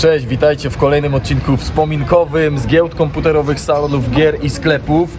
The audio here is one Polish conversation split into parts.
Cześć, witajcie w kolejnym odcinku wspominkowym z giełd komputerowych, salonów gier i sklepów.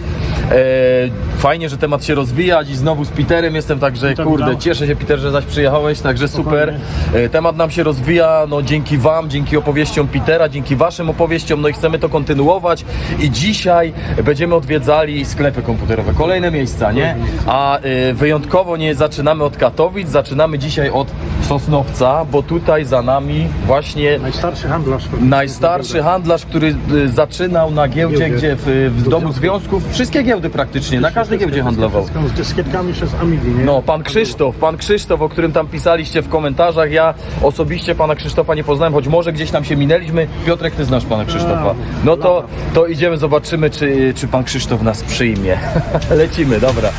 E, fajnie, że temat się rozwija. Dziś znowu z Peterem jestem, także Witam, kurde, cieszę się Peter, że zaś przyjechałeś, także super. E, temat nam się rozwija, no dzięki Wam, dzięki opowieściom Petera, dzięki Waszym opowieściom, no i chcemy to kontynuować i dzisiaj będziemy odwiedzali sklepy komputerowe, kolejne miejsca, nie? A e, wyjątkowo nie zaczynamy od Katowic, zaczynamy dzisiaj od Sosnowca, bo tutaj za nami właśnie Najstarszy handlarz. Najstarszy handlarz, który zaczynał na giełdzie, Giełdzie. gdzie w, w Domu Związków, wszystkie giełdy praktycznie, na każdej giełdzie handlował. Z dyskietkami przez Amigi, nie? No, pan Krzysztof, pan Krzysztof, o którym tam pisaliście w komentarzach, ja osobiście pana Krzysztofa nie poznałem, choć może gdzieś tam się minęliśmy. Piotrek, ty znasz pana Krzysztofa. No to, to idziemy, zobaczymy, czy, czy pan Krzysztof nas przyjmie. Lecimy, dobra.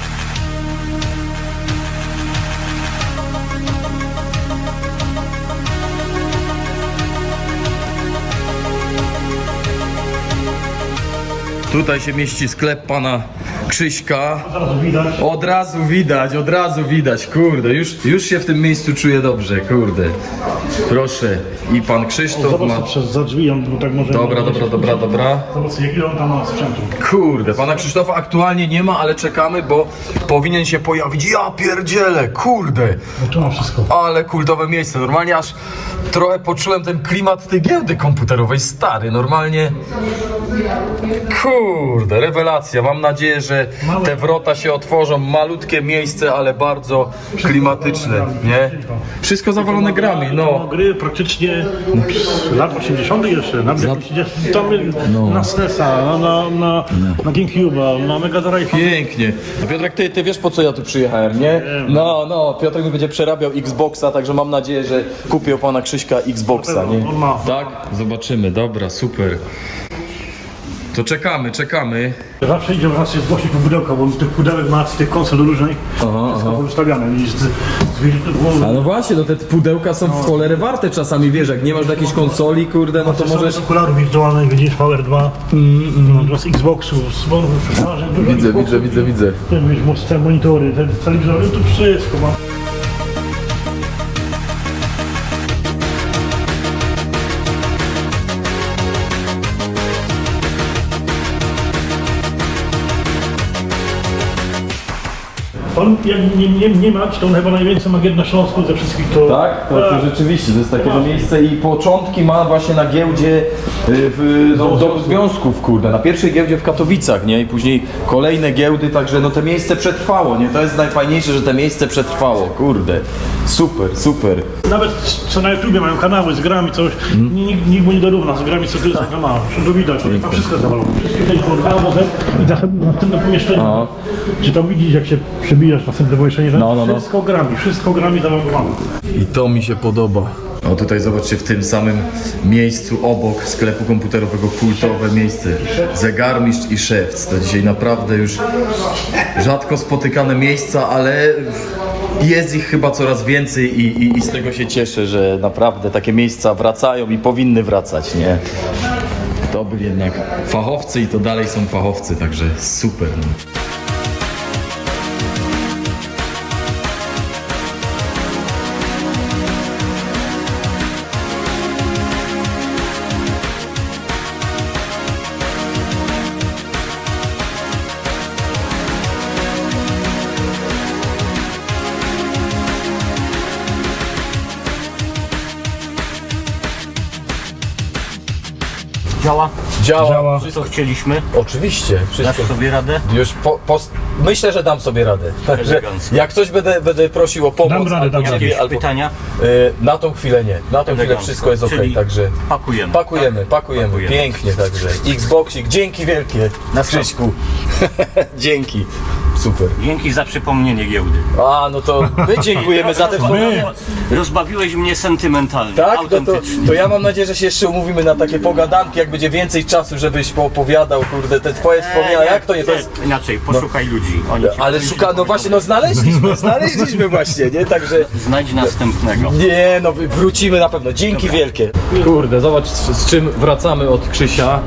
Tutaj się mieści sklep pana Krzyśka. Zaraz widać. Od razu widać, od razu widać, kurde, już, już się w tym miejscu czuję dobrze, kurde. Proszę, i pan Krzysztof Zobacz ma... przez za drzwi, on tak może... Dobra, dobra, dobra, dobra. Zobacz on tam ma sprzętu. Kurde, pana Krzysztofa aktualnie nie ma, ale czekamy, bo powinien się pojawić. Ja pierdzielę, kurde, No tu ma wszystko. ale kultowe miejsce. Normalnie aż trochę poczułem ten klimat tej giełdy komputerowej, stary, normalnie. Kurde, rewelacja. Mam nadzieję, że te wrota się otworzą. Malutkie miejsce, ale bardzo klimatyczne, nie? Wszystko zawalone grami, To no. gry praktycznie z lat 80 jeszcze, nawet Lat- 80 to my No. na SNESa, na, na, na, na Gamecube'a, na Mega Drive. Pięknie. No Piotrek, ty, ty wiesz po co ja tu przyjechałem, nie? No, no, Piotrek mi będzie przerabiał Xboxa, także mam nadzieję, że kupię u pana Krzyśka Xboxa, nie? Tak? Zobaczymy, dobra, super. To czekamy, czekamy. Zawsze idzie raz się zgłosić po pudełka, bo tych pudełek ma z tych konsol różnych. Aha, Wszystko aha. wystawiane. I z, z, z, A no właśnie, no te pudełka są w cholerę warte czasami, wiesz, jak nie masz do jakiejś konsoli, kurde, no to możesz... Z okularów wirtualnych, widzisz, Power 2, mm, z Xboxów, z bo- Widzę, widzę, widzę, widzę. Ten wiesz, monitory, te telewizory, to wszystko mam. On jak nie, nie, nie ma, to on chyba najwięcej ma gier na Śląsku ze wszystkich to... Tak, to, to Tak. rzeczywiście, to jest takie miejsce i początki ma właśnie na giełdzie y, w no, Domu Związków, kurde, na pierwszej giełdzie w Katowicach, nie? I później kolejne giełdy, także no to miejsce przetrwało, nie? To jest najfajniejsze, że to miejsce przetrwało, kurde. Super, super. Nawet co na YouTubie mają kanały z grami, coś, Mhm. nikt, nikt mu nie dorówna, z grami co to jest no ma, to widać, tam wszystko zawalone. Wszystkie te porwało i za następne pomieszczenie, Aha. czy tam widzisz jak się przebijasz następne pomieszczenie, No, no, no. wszystko grami, wszystko grami. I to mi się podoba. O tutaj zobaczcie, w tym samym miejscu obok sklepu komputerowego kultowe miejsce. Zegarmistrz i szewc. To dzisiaj naprawdę już rzadko spotykane miejsca, ale jest ich chyba coraz więcej i, i, i z tego się cieszę, że naprawdę takie miejsca wracają i powinny wracać, nie? To byli jednak fachowcy i to dalej są fachowcy, także super. Działa? Działa. Co chcieliśmy? Oczywiście, Dasz wszystko. sobie radę? Już po, po, myślę, że dam sobie radę. Także Elegancko. jak coś będę, będę prosił o pomoc, Dam radę, albo dam radę. ciebie, Jakieś albo, pytania? y, na tą chwilę nie. Na tą chwilę Elegancko. wszystko jest ok, Czyli także Pakujemy. pakujemy, tak? pakujemy, Pakujemy. pięknie także. Xboxik, dzięki wielkie. Na Krzyśku. dzięki. Super. Dzięki za przypomnienie giełdy. A, no to my dziękujemy za te wspomnienia. Rozbawiłeś mnie sentymentalnie, Tak? No to, autentycznie. to ja mam nadzieję, że się jeszcze umówimy na takie pogadanki, jak będzie więcej czasu, żebyś poopowiadał, kurde, te twoje wspomnienia, jak to nie, to jest... Inaczej, poszukaj ludzi. Oni Ale powinni szuka, no właśnie, no znaleźliśmy, znaleźliśmy właśnie, nie? Także... Znajdź następnego. Nie, no wrócimy na pewno. Dzięki wielkie. Kurde, zobacz z, z czym wracamy od Krzysia.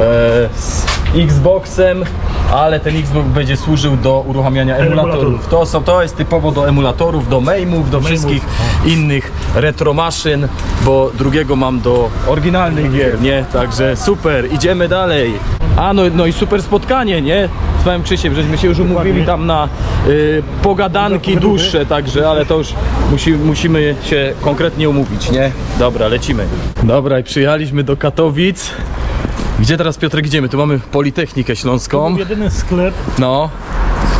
E, z Xboxem, ale ten Xbox będzie służył do uruchamiania emulatorów. Emulatorów. To, są, to jest typowo do emulatorów, do MAME'ów, do wszystkich innych retromaszyn, bo drugiego mam do oryginalnych gier, nie? Także super, idziemy dalej. A no, no i super spotkanie, nie? Z panem Krzysiem, żeśmy się już umówili tam na y, pogadanki dłuższe, także, ale to już musi, musimy się konkretnie umówić, nie? Dobra, lecimy. Dobra, i przyjechaliśmy do Katowic. Gdzie teraz Piotrek idziemy? Tu mamy Politechnikę Śląską. Był jedyny sklep No,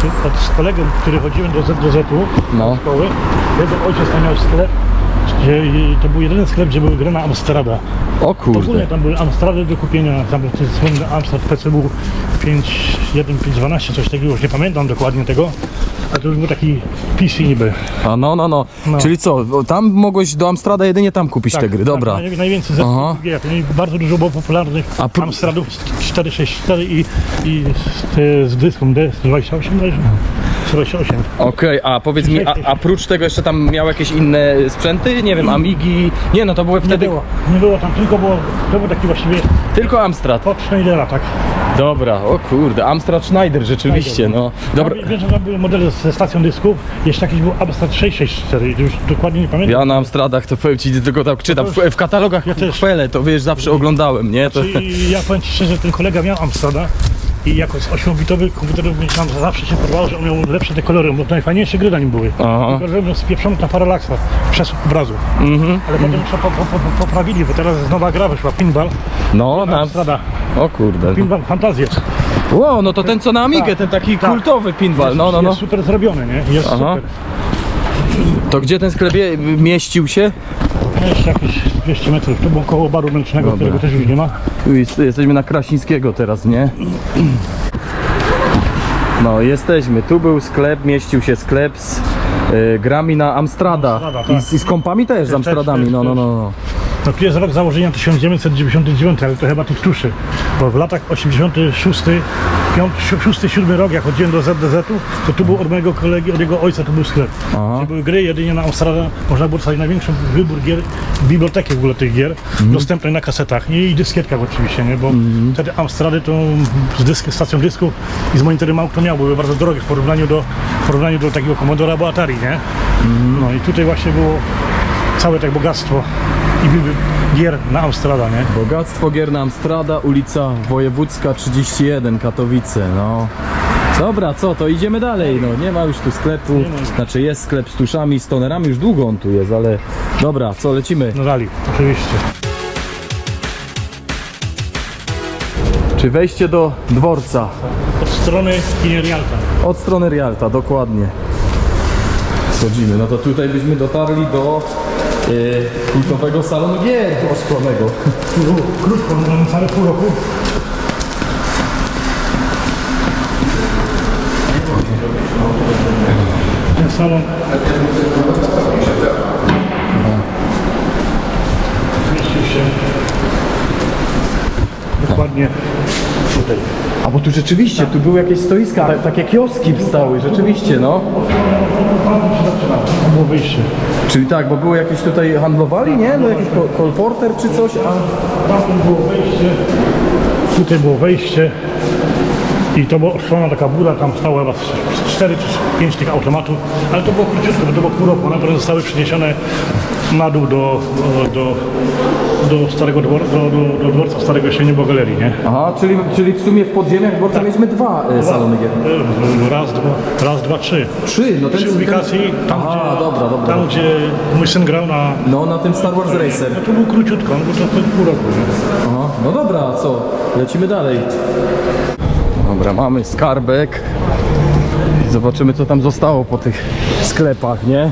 z, od, z kolegą, który chodziłem do ZDZ-u, no. szkoły. Jego ojciec miał sklep, gdzie to był jedyny sklep, gdzie były gry na Amstrada. O Ogólnie kurde. tam były Amstrady do kupienia, tam był ten słynny Amstrad PC był 5.1, 5.12, coś takiego, już nie pamiętam dokładnie tego, ale to już był taki PC niby. A no, no, no. No. Czyli co, tam mogłeś do Amstrada jedynie tam kupić te gry, dobra. Tak, naj, najwięcej Aha. gier. Bardzo dużo było popularnych A pr- Amstradów 464 i, i z, z dyską DS28 bodajże? 48. Okej, a powiedz mi, a, a prócz tego jeszcze tam miał jakieś inne sprzęty? Nie wiem, Amigi? Nie, no to były Nie wtedy było, nie było tam, tylko było, to był taki właściwie tylko Amstrad. pod Schneidera, tak. Dobra, o kurde, Amstrad Schneider, rzeczywiście, no. Dobra, Wiem, że tam były modele ze stacją dysków, jeszcze jakiś był Amstrad 664 i to już dokładnie nie pamiętam. ja na Amstradach to powiem ci, tylko tak czytam, w, w katalogach Ja też. chwelę, to wiesz, zawsze oglądałem, nie? To, I ja powiem Ci szczerze, ten kolega miał Amstrada i jako z 8-bitowy komputerów nam zawsze się podobało, że on miał lepsze te kolory, bo to najfajniejsze gry na nim były. Aha. Tylko, że miał spieprzony na paralaksa, przez obrazu. Mhm. Ale potem to po, po, po, poprawili, bo teraz jest nowa gra wyszła, Pinball. no, na, Amstrada, o kurde. Pinball Fantazję. Ło, no to ten co na Amigę, ten taki tak. kultowy pinball, no, no, no. Jest super zrobiony, nie? Jest Aha. super. To gdzie ten sklep mieścił się? Jeszcze jakieś 200 metrów, to było koło baru mlecznego, Dobra. którego też już nie ma. Jesteśmy na Krasińskiego teraz, nie? No, jesteśmy. Tu był sklep, mieścił się sklep z y, grami na Amstrada. Amstrada, I, tak. z, I z kompami też, z Amstradami. No, no, no. no. No tu jest rok założenia 1999, ale to chyba tych tuszy, bo w latach 86, 6, 7 rok, jak chodziłem do ZDZ-u, to tu był od mojego kolegi, od jego ojca to był sklep. Aha. Gdzie były gry jedynie na Amstrada, można było dostać największy wybór gier, biblioteki w ogóle tych gier, Mhm. dostępnej na kasetach I, dyskietkach oczywiście, nie? bo wtedy Amstrady to z dysk, stacją dysków i z monitorem małych to miał, były bardzo drogie w porównaniu do, w porównaniu do takiego Commodora albo Atari, nie? Mhm. No i tutaj właśnie było całe tak bogactwo i gier na Amstrada, nie? Bogactwo gier na Amstrada, ulica Wojewódzka 31, Katowice. No. Dobra, co, to idziemy dalej. No, nie ma już tu sklepu. Znaczy jest sklep z tuszami, z tonerami, już długo on tu jest, ale dobra, co, lecimy. No dali, oczywiście. Czy wejście do dworca? Od strony Kinerialta. Od strony Rialta, dokładnie. Schodzimy. No to tutaj byśmy dotarli do kultowego salonu gier oszkolnego. Krótko, no całe pół roku. Ten salon. Zmieścił się dokładnie tutaj. A bo tu rzeczywiście, tu były jakieś stoiska, ta, takie kioski stały, rzeczywiście, no. Było wyjście. Czyli tak, bo były jakieś tutaj handlowali, nie? No jakiś ko- kolporter czy coś, a... Tam było wejście, tutaj było wejście i to była ostrzelona taka bura, tam stało chyba 4 czy 5 tych automatów, ale to było króciutko, bo to było pół roku, one potem zostały przeniesione na dół do, do, do, starego dwor, do, do, do dworca starego jeszcze nie było galerii, nie? Aha, czyli, czyli w sumie w podziemiach dworca mieliśmy dwa e, salony gier. E, Raz, dwa, raz, dwa, trzy. Trzy, no ten... Przy ubikacji, tam, Aha, gdzie, dobra, dobra. tam gdzie mój syn grał na... No, na tym Star Wars Racer. No to był króciutko, no bo to pół roku, nie? Aha, no dobra, co? Lecimy dalej. Dobra, mamy skarbek. Zobaczymy, co tam zostało po tych sklepach, nie?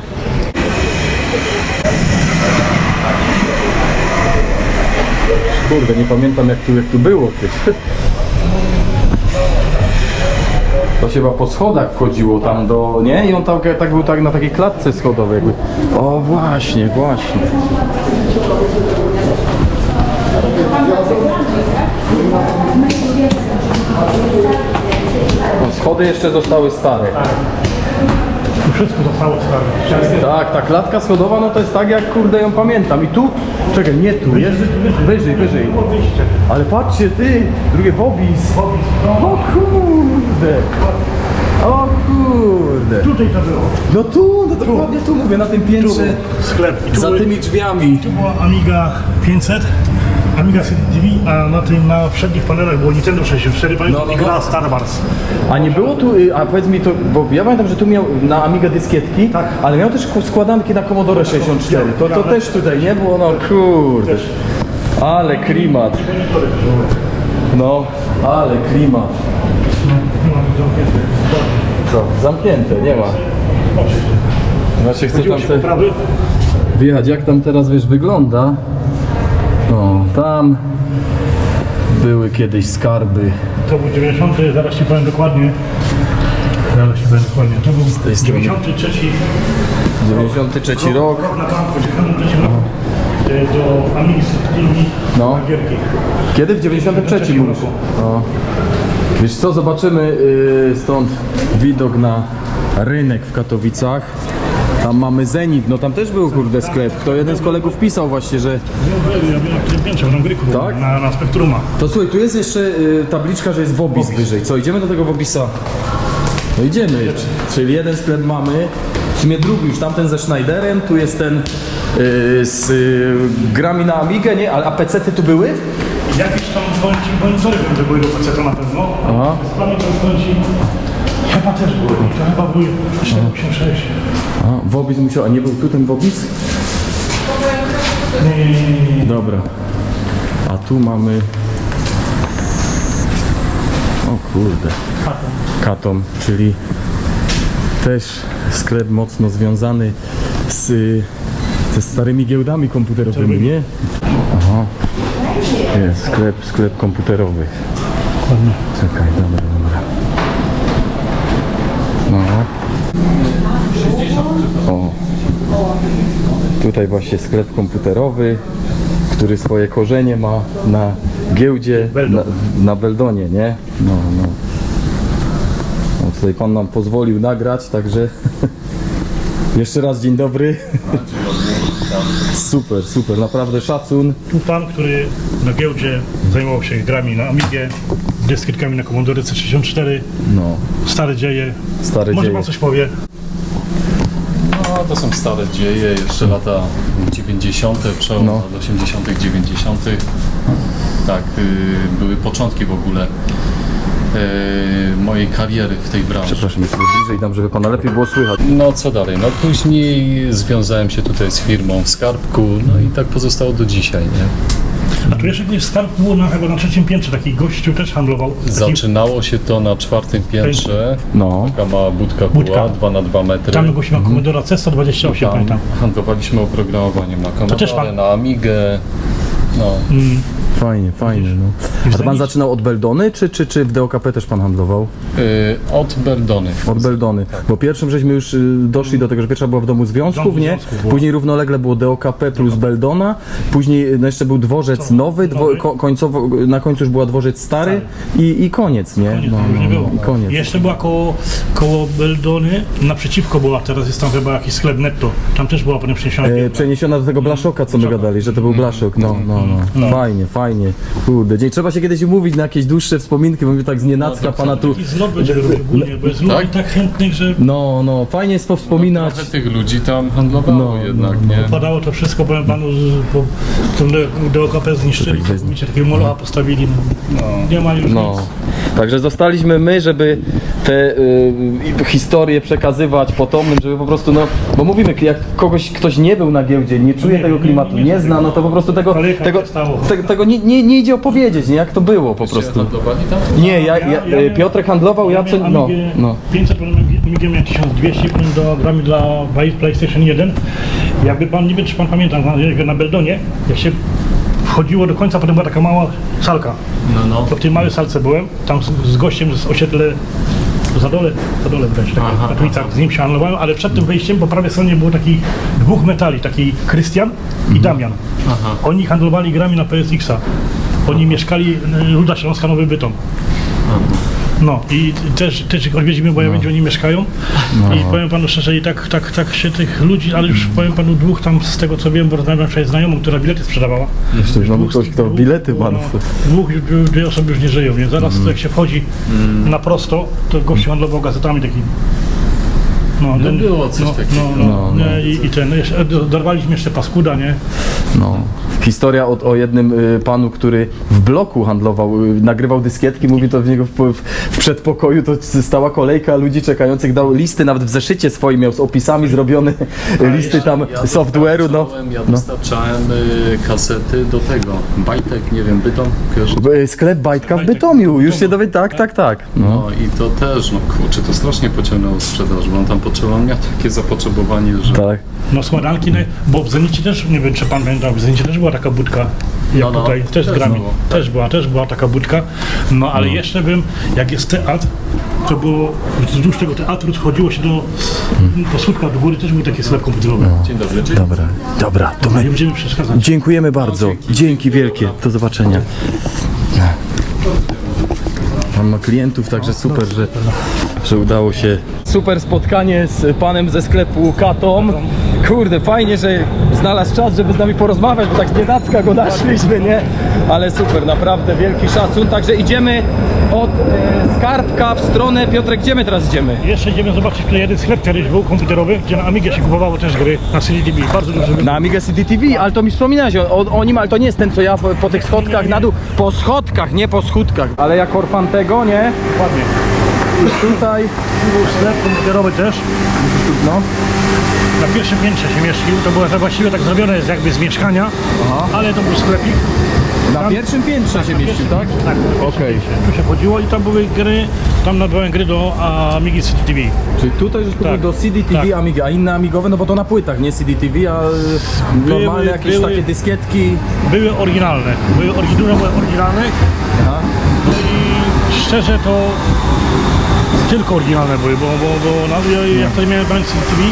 Kurde, nie pamiętam jak tu, jak tu było. Ty. To się chyba po schodach wchodziło tam do, nie? I on tam tak był tak na takiej klatce schodowej jakby. O właśnie, właśnie. No, schody jeszcze zostały stare. Tu wszystko zostało stare. Tak, ta klatka schodowa, no to jest tak jak kurde ją pamiętam. I tu, czekaj, nie tu, jest wyżej, wyżej. Ale patrzcie, ty, drugie Bobis. O kurde. O kurde. Tutaj to było. No tu, no dokładnie tu mówię, na tym piętrze. sklep. Za tymi drzwiami. tu była Amiga 500, Amiga CD TV, a na tym, na przednich panelach było Nintendo 64, pamiętam, No, no, no. gra Star Wars. A nie było tu, y, a powiedz mi to, bo ja pamiętam, że tu miał na Amiga dyskietki, Tak. ale miał też ku- składanki na Commodore 64. To, to też tutaj nie było, no kurde. Też. Ale klimat. No, ale klimat. Co? Zamknięte, nie ma. Właśnie chcę Chodziło tam się poprawy. wjechać, jak tam teraz wiesz wygląda. O, tam były kiedyś skarby. To był 90, zaraz ci powiem dokładnie. Zaraz ci powiem dokładnie. To był tej strony. 93 93 rok. rok na banku, 93 rok. e, Do CD No. na gierki. Kiedy? W 93 mówisz? No. Wiesz co, zobaczymy y, stąd widok na rynek w Katowicach. Tam mamy Zenit, no tam też był kurde sklep. To jeden z kolegów pisał właśnie, że... Ja byłem piętrze, w gry kupowałem, Tak? na, na Spektruma. To słuchaj, tu jest jeszcze y, tabliczka, że jest Wobis wyżej. Co, idziemy do tego Wobisa? No idziemy, czyli jeden sklep mamy. W sumie drugi już, tamten ze Schneiderem, tu jest ten y, z y, grami na Amigę, nie? A, a PC-ty tu były? Jakieś tam powiem ci, monitory że były do PC na pewno. Aha. Pamiętam, powiem ci, chyba też były. To chyba były 76. A, Wobis musiał, a nie był tu ten Wobis? Nie, nie, nie, nie, nie. Dobra. A tu mamy. O kurde. Katom, czyli też sklep mocno związany z, ze starymi giełdami komputerowymi, nie? Aha. Jest sklep, sklep komputerowy. Czekaj, dobra, dobra. No. O. Tutaj właśnie sklep komputerowy, który swoje korzenie ma na giełdzie, na, Beldon. na Beldonie, nie? No, no. no. Tutaj pan nam pozwolił nagrać, także jeszcze raz dzień dobry. Super, super, naprawdę szacun. Tu pan, który na giełdzie zajmował się grami na Amigę, dyskietkami na Commodore C64, No, stare dzieje. stare Może dzieje. pan coś powie? No, to są stare dzieje, jeszcze lata 90., przełom No. lat 80., 90. Tak, y, były początki w ogóle y, mojej kariery w tej branży. Przepraszam, jest bliżej dam, żeby pana lepiej było słychać. No co dalej? No później związałem się tutaj z firmą w Skarbku, no i tak pozostało do dzisiaj, nie? A tu jeszcze gdzieś skarb było na, chyba na trzecim piętrze, taki gościu też handlował. Taki, Zaczynało się to na czwartym piętrze, No. taka mała budka Budka. była, 2 na 2 metry. tam gościu ma Commodore C128, Tam pamiętam. handlowaliśmy oprogramowaniem na też Commodore, pan- na Amigę, no. Fajnie, fajnie. No. A to pan zaczynał od Beldony, czy, czy, czy w DOKP też pan handlował? Y, od Beldony. Od Beldony. Bo pierwszym żeśmy już y, doszli do tego, że pierwsza była w domu związków, Domu nie? związków. Później równolegle było DOKP plus Beldona. Później no jeszcze był dworzec nowy, dwo, ko, końcowo, na końcu już była dworzec stary i, i koniec, nie? Koniec, No, to już nie no, było. I koniec. Jeszcze była koło, koło Beldony, naprzeciwko była, teraz jest tam chyba jakiś sklep netto. Tam też była potem przeniesiona E, przeniesiona do tego blaszoka, co my gadali, że to był blaszok. No, no, no. Fajnie, fajnie. Kurde, dzień, trzeba się kiedyś umówić na jakieś dłuższe wspominki, bo mnie tak z nienacka pana tu... Taki zlot będzie robił ogólnie, bo jest ludzi Tak? tak chętnych, że No, no, fajnie jest powspominać. Trochę tych ludzi tam handlowało No, jednak, no, nie? padało to wszystko, powiem panu, z- bo tą DOKP zniszczyli, całkowicie takiego molocha postawili. No. Nie ma już No. nic. Także zostaliśmy my, żeby te y, historie przekazywać potomnym, żeby po prostu, no, bo mówimy, jak kogoś, ktoś nie był na giełdzie, nie czuje nie, tego nie, klimatu, nie, nie, nie, zna, no to po prostu tego, Kolejka tego, się stało. te, tego nie, nie, nie idzie opowiedzieć, nie, jak to było po prostu. Handlowali tam? Nie, ja, ja, y, Piotrek handlował, ja co, miałem no, Amigę no. 500, potem Amigę miałem 1200 potem do grami dla PlayStation 1. Jakby pan, nie wiem czy pan pamięta, na, na Beldonie, jak się wchodziło do końca, potem była taka mała salka. No, no. To w tej małej salce byłem, tam z, z gościem z osiedle za dole, za dole wręcz, tak, Aha, w Katowicach, z nim się handlowałem, ale przed tym wejściem po prawej stronie było takich dwóch metali, taki Krystian i Damian. Aha. Oni handlowali grami na PSX-a. Oni mieszkali y, Ruda Śląska Nowy Bytom. No i też, też ich odwiedzimy, bo ja wiem, gdzie oni mieszkają. I powiem panu szczerze, i tak, tak, tak się tych ludzi, ale już powiem panu dwóch tam z tego co wiem, bo rozmawiam wczoraj z znajomą, która bilety sprzedawała. Jeszcze mamy ktoś, kto bilety ma. no, Dwóch, już- dwie- osoby już nie żyją, nie? Zaraz jak się wchodzi na prosto, to gościu handlował gazetami takimi. No, No było coś no, takiego. No, no, No, no. nie, I, I ten, jeszcze, dorwaliśmy jeszcze paskuda, nie? No. Historia o, o jednym y, panu, który w bloku handlował, y, nagrywał dyskietki, mówi to w niego w, w, w przedpokoju, to stała kolejka ludzi czekających, dał listy, nawet w zeszycie swoim miał z opisami zrobione listy tam software'u, no. dostarczałem- Ja no. dostarczałem y, kasety do tego. Bajtek, nie wiem, Bytom? Y, Sklep Bajtka w Bytomiu, już się dowie, tak, tak, tak. No. No i to też, no kurczę, to strasznie pociągnęło sprzedaż, bo on tam potrzebował, miał takie zapotrzebowanie, że... Tak. No składanki, no, bo w Zenicie też, nie wiem czy pan pamięta, w Zenicie też była taka budka, jak No, no, tutaj, też z też grami, było, też była, też była taka budka, no ale jeszcze bym, jak jest teatr, to było, wzdłuż tego teatru schodziło się do, do słupka do góry, też był taki sklep komputerowy. Dzień dobry, dzień Dobra, dobra, to my Nie będziemy przeszkadzać. dziękujemy bardzo. Dzięki. Wielkie, do zobaczenia. Pan ma klientów, także super, że, że udało się. Super spotkanie z panem ze sklepu Katom. Kurde, fajnie, że znalazł czas, żeby z nami porozmawiać, bo tak z niedacka go naszliśmy, nie? Ale super, naprawdę wielki szacun. Także idziemy od e, skarbka w stronę. Piotrek, gdzie my teraz idziemy? Jeszcze idziemy zobaczyć tutaj jeden sklep kiedyś był komputerowy, gdzie na Amigę się kupowało też gry, na CDTV, bardzo duży był. Na Amiga CD TV, ale to mi wspominałeś o, o, o nim, ale to nie jest ten, co ja po, po tych schodkach na dół. Po schodkach, nie po schódkach. Ale jak orfan tego, nie? Ładnie. I tutaj, komputerowy też, no. na pierwszym piętrze się mieścił, to było to właściwie tak zrobione jest jakby z mieszkania, ale to był sklepik. Na Tam- pierwszym piętrze się mieścił, tak? Tak, Okej. tu się chodziło i tam były gry, tam nadawałem gry do Amigi City TV. Czyli tutaj żeś kupił Tak. do CD TV Tak. Amiga, a inne amigowe, no bo to na płytach, nie CD TV, a y, Były- normalne jakieś były- takie dyskietki. Były oryginalne, były oryginalne, były oryginalne Aha. no i szczerze to tylko oryginalne były, bo, bo, bo no, ja, jak to miałem brać City TV,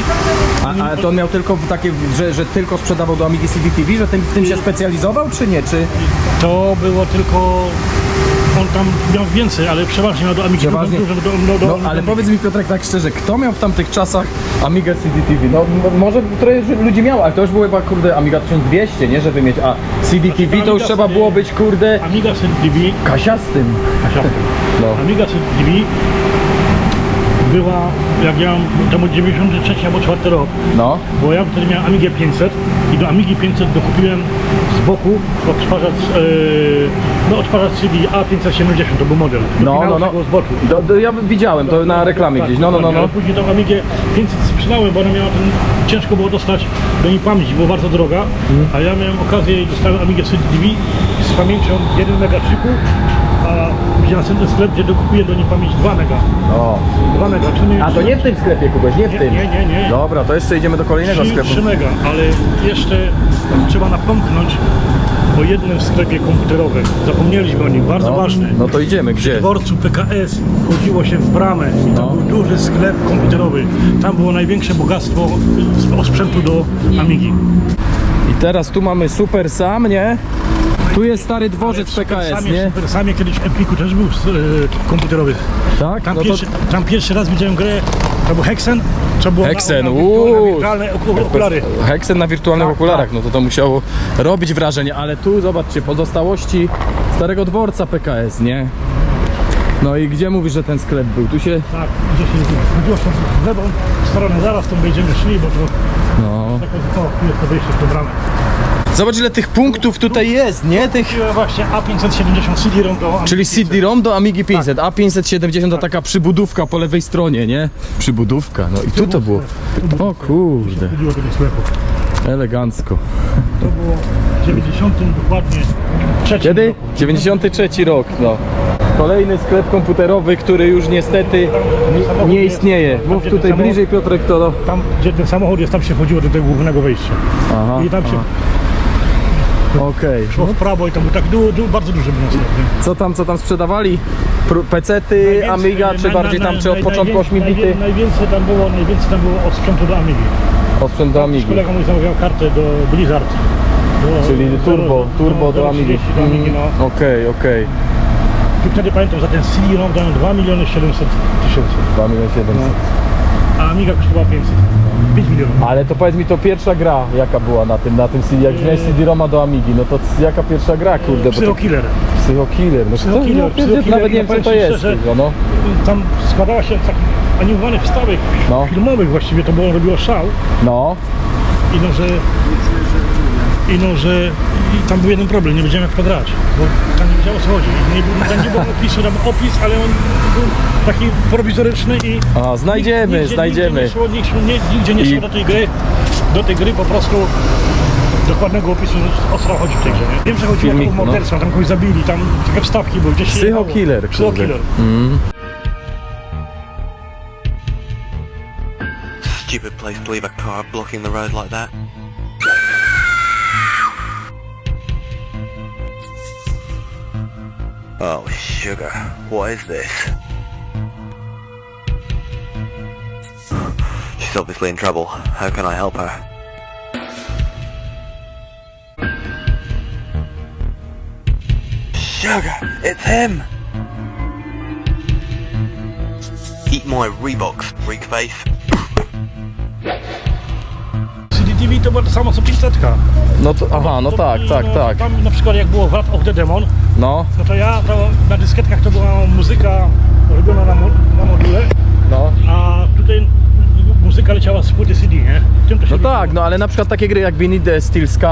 A, a to on miał tylko takie, że, że tylko sprzedawał do Amigi CD TV, że tym, w tym się specjalizował, czy nie? Czy to było tylko, on tam miał więcej, ale przeważnie miał do Amigi Przeważnie. do, do, do, No, ale powiedz mi Piotrek tak szczerze, kto miał w tamtych czasach Amiga CD TV? No m- może trochę ludzi miało, ale to już było chyba kurde Amiga 1200, nie? Żeby mieć, a CD TV to już Amiga trzeba CD było być kurde Amiga City TV kasiastym. No. Amiga TV była, jak ja to był 93 albo 4 rok, No. bo ja wtedy miałem Amigę 500 i do Amigi 500 dokupiłem z boku odtwarzacz, yy, no odtwarzacz CD A570, to był model. No, no, no. z boku. Do, do, ja widziałem to na reklamie Tak, gdzieś. No, no, no, no. Ale później tą Amigę 500 sprzedałem, bo ona miała ten, ciężko było dostać do niej pamięć, była bardzo droga, Mhm. a ja miałem okazję i dostałem Amigę CD z pamięcią 1 mega chipu, a gdzie następny sklep, gdzie dokupiłem do niej pamięć 2 mega. O. 2 mega, czyli A to nie w tym sklepie kogoś, nie w Nie, tym. nie, nie, nie. Dobra, to jeszcze idziemy do kolejnego 3, sklepu. 3 mega, ale jeszcze trzeba napomknąć o jednym sklepie komputerowym. Zapomnieliśmy o nim, bardzo ważny. No to idziemy, W gdzie? dworcu PKS wchodziło się w bramę i tam No. był duży sklep komputerowy. Tam było największe bogactwo sprzętu do Amigi. I teraz tu mamy Super Sam, nie? Tu jest stary dworzec PKS, Samie, nie? Samie kiedyś w Empiku też był e, komputerowy. Tak? Tam, No to pierwszy, tam pierwszy raz widziałem grę, to był Hexen, co było Hexen, na, na, uuu. na wirtualne oku- okulary. Hexen na wirtualnych Tak, okularach, no to to musiało robić wrażenie, ale tu zobaczcie, pozostałości starego dworca PKS, nie? No i gdzie mówisz, że ten sklep był? Tu się... Tak, gdzie się chodziło w lewą stronę, zaraz tam będziemy szli, bo to No. tak o, tu jest to wyjście z tą bramę. Zobacz ile tych punktów tutaj jest, nie? Tych... Kupiłem właśnie A570 CD-ROM do Czyli CD-ROM do Amigi 500, Tak. A570 to taka przybudówka po lewej stronie, nie? Przybudówka, no i tu to było. O kurde, Chodziło do tego sklepu. elegancko. To było w 90 dokładnie trzecim Kiedy? roku. 93 rok, no. Kolejny sklep komputerowy, który już niestety nie, nie istnieje. Mów tutaj bliżej Piotrek, to... no. Tam, gdzie ten samochód jest, tam się chodziło do tego głównego wejścia. Aha, I tam się okej. szło w prawo i tam był tak du, du, bardzo duży był? Co tam, co tam sprzedawali? Pr- Amiga, czy bardziej tam, czy od początku najwię- 8 bity? najwię- Najwięcej tam było, najwięcej tam było od sprzętu do Amigi. Od sprzętu do Amigi. Kolega mój zamawiał kartę do Blizzard. Do, Czyli turbo, turbo do 030 Amigi. do Amigi, no. Mm, Okej, okej. I wtedy pamiętam, za ten CD ROM dałem 2 miliony 700 tysięcy, 2 miliony 700. a Amiga kosztowała 500. 5 milionów. Ale to powiedz mi, to pierwsza gra jaka była na tym, na tym CD, jak wziąłeś CD-ROMa do Amigi, no to c- jaka pierwsza gra, kurde, Psycho Killer. Psycho Killer, no Psycho to, Killer, no, Psycho Killer, nawet nie wiem co powiem to ci jest, szczerze, kurwa, no. Tam składała się z takich animowanych wstawek No. filmowych właściwie, to było, robiło szał. No, I no, że... I no, że... I tam był jeden problem, nie wiedziałem jak to grać, bo wiedziałem o co chodzi. Nie, nie było opisu, tam opis, ale on był taki prowizoryczny i... a znajdziemy, nigdzie, znajdziemy. Nigdzie nie szło, nigdzie, nie- nigdzie nie I- szło do tej gry, do tej gry po prostu dokładnego opisu, o co chodzi w tej grze. Nie? Wiem, że chodziło o no. morderstwa, tam kogoś zabili, tam takie wstawki były, gdzieś się Psycho. Killer, Psycho. Killer. Stupid place to leave a car blocking the road like that. Oh, sugar. What is this? She's obviously in trouble. How can I help her? Sugar! It's him! Eat my Reeboks, freak face. CDTV to było to samo co 500. No to, aha, no To- tak, tak, no, tak. Tam na przykład jak było Wrath of the Demon, No, no to ja to na dyskietkach to była muzyka robiona na, mo- na module, no. a tutaj muzyka leciała z płyty CD, nie? Tym to się No tak, no ale na przykład takie gry jak Beneath the Steel Sky,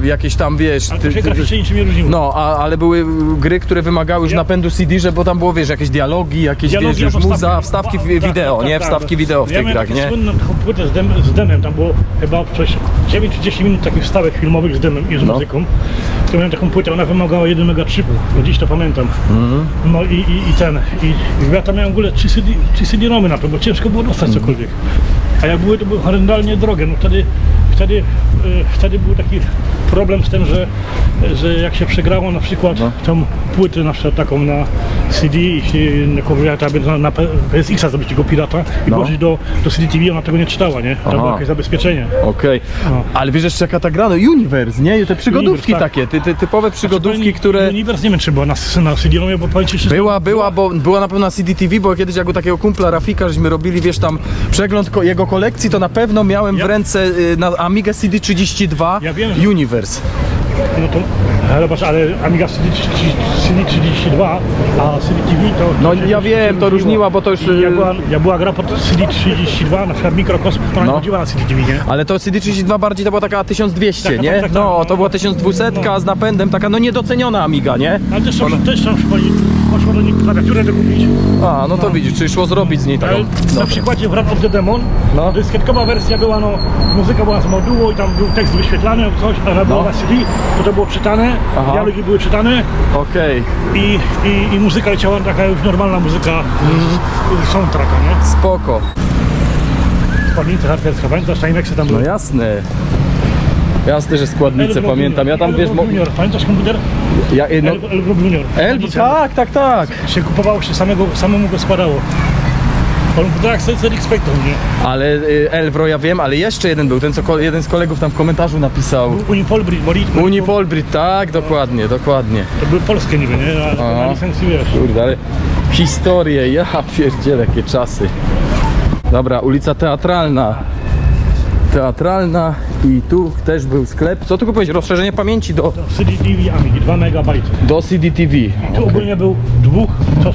yy, jakieś tam, wiesz... Ale to się graficznie niczym nie różniło. No, a, ale były gry, które wymagały już Ja- napędu CD, że bo tam było, wiesz, jakieś dialogi, jakieś, wiesz, już albo muza, wstawki w- tak, wideo, tak, nie? tak, Wstawki tak. wideo w ja tych miałem grach, taką nie? słynną taką płytę z, dem, z demem, tam było chyba coś 9-10 minut takich wstawek filmowych z demem i z No. muzyką. To miałem taką płytę, ona wymagała 1 mega chipu, no dziś to pamiętam. Mhm. No i, i, i ten, i, i ja tam miałem w ogóle 3 CD, 3 CD-romy na to, bo ciężko było dostać Mhm. cokolwiek. A jak były, to były horrendalnie drogie, no wtedy, wtedy, y, wtedy był taki problem z tym, że, że jak się przegrało na przykład No. tą płytę na przykład taką na CD i się kupowała na, na PSX-a zrobić tego pirata i No. włożyć do, do CD TV, ona tego nie czytała, nie? To Aha. było jakieś zabezpieczenie. Okej, No. ale wiesz jeszcze jaka ta gra? No Universe, nie? Te przygodówki Universe, tak. takie, ty, ty, typowe przygodówki, Zupełnie które... Universe nie wiem, czy była na, na CD-romie, bo powiem ci szczerze, Była, była, bo była na pewno na CDTV, bo kiedyś jak u takiego kumpla Rafika, żeśmy robili, wiesz, tam przegląd jego kolekcji, to na pewno miałem w Ja- ręce y, na Amiga CD32 Ja wiem, że- Universe. No to, ale patrz, ale Amiga CD, CD 32, a CD TV to... No, ja wiem, to różniła, bo to już, I Ja y- była, ja była gra pod CD 32, na przykład Mikrokosm, która No. nie chodziła na CD TV, nie? Ale to CD32 bardziej to była taka 1200, Tak, nie? tak, tak, tak. No, to była 1200 No. z napędem, taka no niedoceniona Amiga, nie? Ale też tam, też tam szło, poszło do niej klawiaturę dokupić. A, no to widzisz, czyli szło zrobić z niej taką. Na Dobra. przykładzie w Wrath of the Demon, No. dyskietkowa wersja była, no, muzyka była z modułu i tam był tekst wyświetlany albo coś, a ona była No. na CD, to to było czytane, Aha. dialogi były czytane Okej, i, i, i muzyka leciała taka już normalna muzyka z soundtracka, nie? spoko. Składnicy harcerska, pamiętasz, Timexy tam No były? jasne. Jasne, że składnicę Elbrov pamiętam. Ja tam wiesz, mo- Junior, pamiętasz komputer? Ja, no, Junior. Elb, tak, tak, tak. Się kupowało się samego, samemu go składało. On komputerach ZX Spectrum, nie? Ale y, ja wiem, ale jeszcze jeden był, ten co jeden z kolegów tam w komentarzu napisał. Unipolbrit, Morit, Unipolbrit, tak, dokładnie, dokładnie. To były polskie niby, nie? Ale na licencji wiesz. Kurde, ale historie, ja pierdzielę, jakie czasy. Dobra, ulica Teatralna. Teatralna i tu też był sklep. Co tu powiedzieć? Rozszerzenie pamięci do, CD TV Amigi, 2 MB. do CDTV. Tu ogólnie był dwóch, co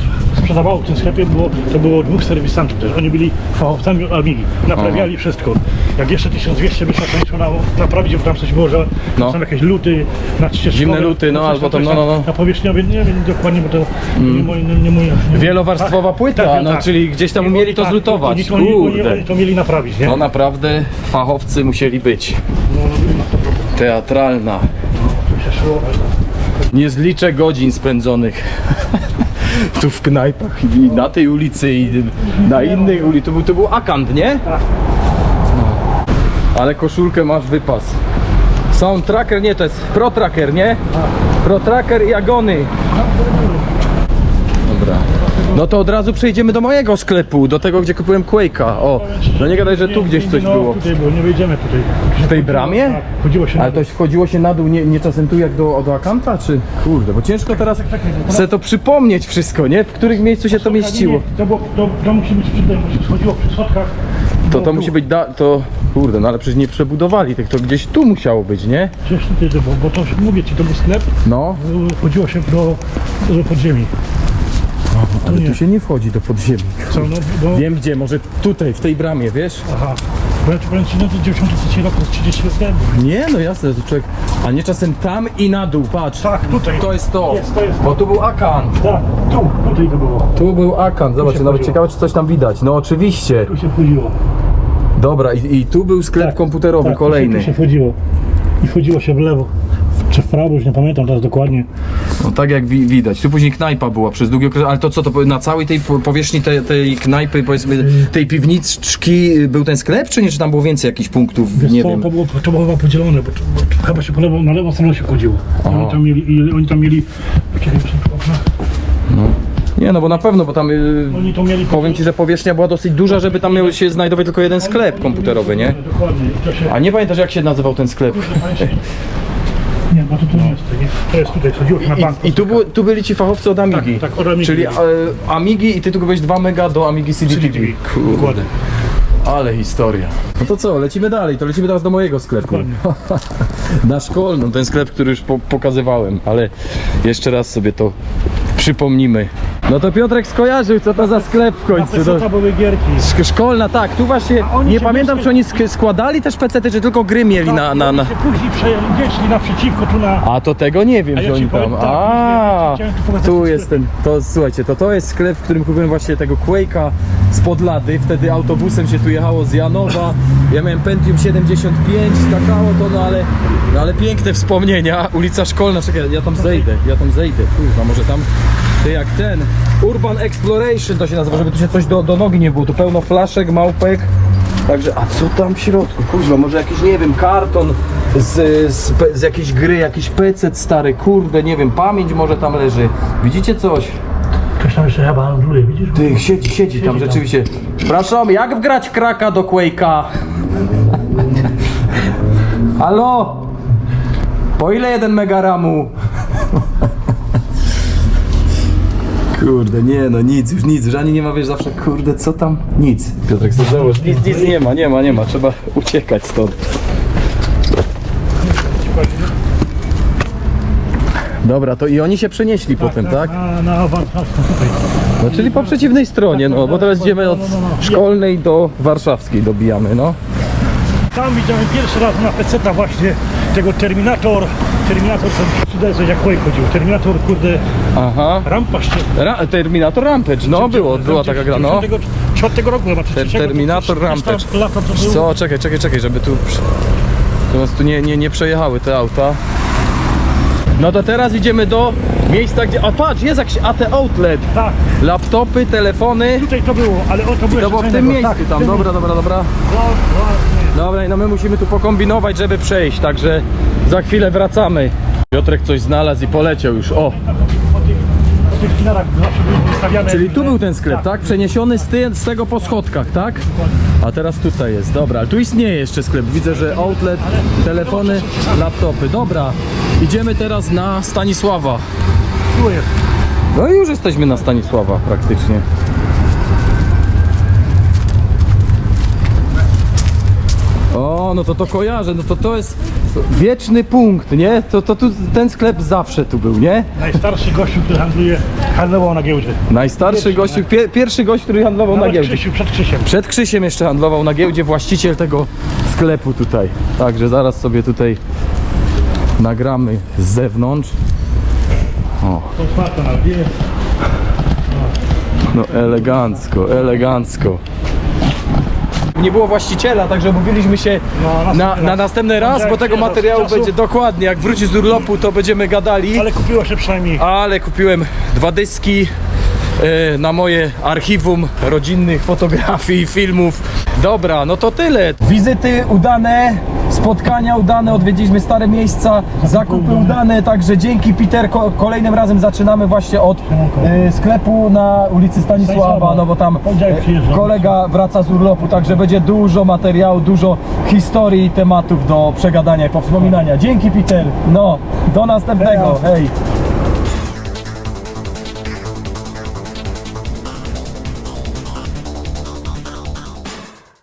sprzedawało w tym sklepie, było, to było dwóch serwisantów też. Oni byli fachowcami Amigi, naprawiali wszystko. Jak jeszcze 1200 by się kończyło naprawić, bo tam coś było, że No. są jakieś luty na Zimne luty, no, albo tam, no, no, no. Na powierzchniowie, nie wiem dokładnie, bo to nie mój, nie, nie mój, nie, Wielowarstwowa płyta, no, czyli gdzieś tam umieli to tak, zlutować. Oni, to- oni, oni, Kurde. oni to mieli naprawić, nie? No naprawdę fachowcy musieli być. No, no, Teatralna. tu się szło. Nie zliczę godzin spędzonych tu w knajpach i na tej ulicy i na innej ulicy. To był, to był Akant, nie? No. Ale koszulkę masz wypas. Sound Tracker, nie, to jest Pro Tracker, nie? Pro Tracker i Agony. No to od razu przejdziemy do mojego sklepu, do tego, gdzie kupiłem Quake'a. O, no nie gadaj, że tu gdzieś coś no, było. tutaj było, nie wejdziemy tutaj. W tej bramie? Tak, chodziło się Ale to wchodziło się na dół, nie, nie czasem tu jak do, do Akanta, czy? Kurde, bo ciężko teraz sobie to przypomnieć wszystko, nie? W którym miejscu się to mieściło. To, było, to, to musi być przy tym, musi schodziło przy schodkach. To to musi być, da, to kurde, no ale przecież nie przebudowali tych, to gdzieś tu musiało być, nie? Przecież tutaj było, bo to mówię ci, to był sklep, No, chodziło się do, do podziemi. Ale nie. tu się nie wchodzi do podziemi. Co, no, bo, Wiem gdzie, może tutaj, w tej bramie, wiesz? aha. Bo ja ci powiem ci, no to 93 rok, to jest 30 lat temu. Nie, no jasne, to człowiek, a nie czasem tam i na dół, patrz. Tak, tutaj. To jest to, Jest, to jest bo tu był Akan. Tak, tu, tutaj to było. Tu był Akan, zobacz, nawet ciekawe czy coś tam widać. No oczywiście. Tu się wchodziło. Dobra, i, i tu był sklep Tak, komputerowy, tak, kolejny. Tu się wchodziło. I wchodziło się w lewo. Czy już nie pamiętam teraz dokładnie. No tak jak wi widać. Tu później knajpa była przez długi okres, ale to co, to na całej tej po- powierzchni tej, tej knajpy, powiedzmy, tej piwniczki y, był ten sklep, czy nie? Czy tam było więcej jakichś punktów? Wiesz nie co, wiem. To było, to było chyba podzielone, bo, to- bo chyba się po lewo, na lewą stronę się chodziło. Oni tam mieli, i oni tam mieli, muszę okna. Nie, no bo na pewno, bo tam y, Oni to mieli... powiem ci, że powierzchnia była dosyć duża, żeby tam miał się znajdować tylko jeden sklep komputerowy, nie? Dokładnie. I to się... A nie pamiętasz jak się nazywał ten sklep? Nie, bo to tu nie jest, to nie. To jest tutaj, chodziło się na bank. I, i tu, był, tu byli ci fachowcy od Amigi. Tak, tak, od Amigi Czyli byli. e, Amigi i ty tu kupiłeś 2 mega do Amigi CDTV. CDTV. Kurde. Dokładnie. Ale historia. No to co, lecimy dalej, to lecimy teraz do mojego sklepu. Na szkolną, ten sklep, który już po pokazywałem, ale jeszcze raz sobie to przypomnimy. No to Piotrek skojarzył, co to za sklep w końcu. To To... były gierki. Szk- Szkolna, tak, tu właśnie, A oni nie się pamiętam czy oni sk- składali też pecety, czy tylko gry mieli na... na, na... Oni się później przejęli, naprzeciwko tu na... A to tego nie wiem, A że ja ci oni tam. powiem tak, A, chciałem tu pokazać tu ten jest ten. To słuchajcie, to to jest sklep, w którym kupiłem właśnie tego Quake'a z Podlady. Wtedy autobusem się tu jechało z Janowa. Ja miałem Pentium 75, skakało to, no ale, no ale piękne wspomnienia. Ulica Szkolna, czekaj, ja tam zejdę, ja tam zejdę. Kurwa, może tam ty jak ten Urban Exploration to się nazywa, żeby tu się coś do, do nogi nie było. Tu pełno flaszek, małpek. Także, a co tam w środku? Kurwa, może jakiś, nie wiem, karton z, z, z jakiejś gry, jakiś PC stary, kurde, nie wiem, pamięć może tam leży. Widzicie coś? Ktoś tam jeszcze chyba handluje, widzisz? Ty, siedzi, siedzi tam rzeczywiście. Przepraszam, jak wgrać kraka do Quake'a? Halo? Po ile jeden mega ramu? Kurde, nie no, nic, już nic, już ani nie ma, wiesz, zawsze, kurde, co tam? Nic. Piotrek, sobie załóż, nic, nic nie ma, nie ma, nie ma, trzeba uciekać stąd. Dobra, to i oni się przenieśli potem, tak? Na, na warszawską tutaj. No czyli po przeciwnej stronie, no bo teraz idziemy od szkolnej do warszawskiej dobijamy, no. Tam widziałem pierwszy raz na PC właśnie tego Terminator. Terminator, co jak Quake chodził. Terminator, kurde, Aha. rampa ścieżna. Ra Terminator Rampage, no było, była taka gra, no. Czwartego roku chyba, czy Ter- trzeciego, Terminator to- to- to- Rampage. Lata to było. Co, czekaj, czekaj, czekaj, żeby tu... Tu nas tu nie, nie, nie przejechały te auta. No to teraz idziemy do miejsca, gdzie... A patrz, jest jakiś AT Outlet. Tak, Laptopy, telefony. tutaj to było, ale o to było To było w tym miejscu tam, dobra, dobra, dobra. No, właśnie. Dobra, no my musimy tu pokombinować, żeby przejść, także za chwilę wracamy. Piotrek coś znalazł i poleciał już, o. Po tych, po tych filarach zawsze były wystawiane... Czyli tu był ten sklep, tak? Przeniesiony z, ty, z tego po schodkach, tak? A teraz tutaj jest, dobra, ale tu istnieje jeszcze sklep. Widzę, że outlet, telefony, laptopy. Dobra, idziemy teraz na Stanisława. Tu jest. No i już jesteśmy na Stanisława praktycznie. O, no to to kojarzę, no to to jest wieczny punkt, nie? To, to tu, ten sklep zawsze tu był, nie? Najstarszy gościu, który handluje, handlował na giełdzie. Najstarszy gościu, pie, pierwszy gość, który handlował na giełdzie. Krzysiu, przed Krzysiem. Przed Krzysiem jeszcze handlował na giełdzie właściciel tego sklepu tutaj. Także zaraz sobie tutaj nagramy z zewnątrz. O, To na no elegancko, elegancko. Nie było właściciela, także umówiliśmy się na, następny na raz. następny raz, bo tego materiału będzie dokładnie. Jak wróci z urlopu, to będziemy gadali. Ale kupiło się przynajmniej. Ale kupiłem dwa dyski na moje archiwum rodzinnych fotografii, filmów. Dobra, no to tyle. Wizyty udane, spotkania udane, odwiedziliśmy stare miejsca, zakupy udane, także dzięki Peter. Ko- kolejnym razem zaczynamy właśnie od e, sklepu na ulicy Stanisława, no bo tam e, kolega wraca z urlopu, także będzie dużo materiału, dużo historii i tematów do przegadania i powspominania. Dzięki Peter, no, do następnego, hej.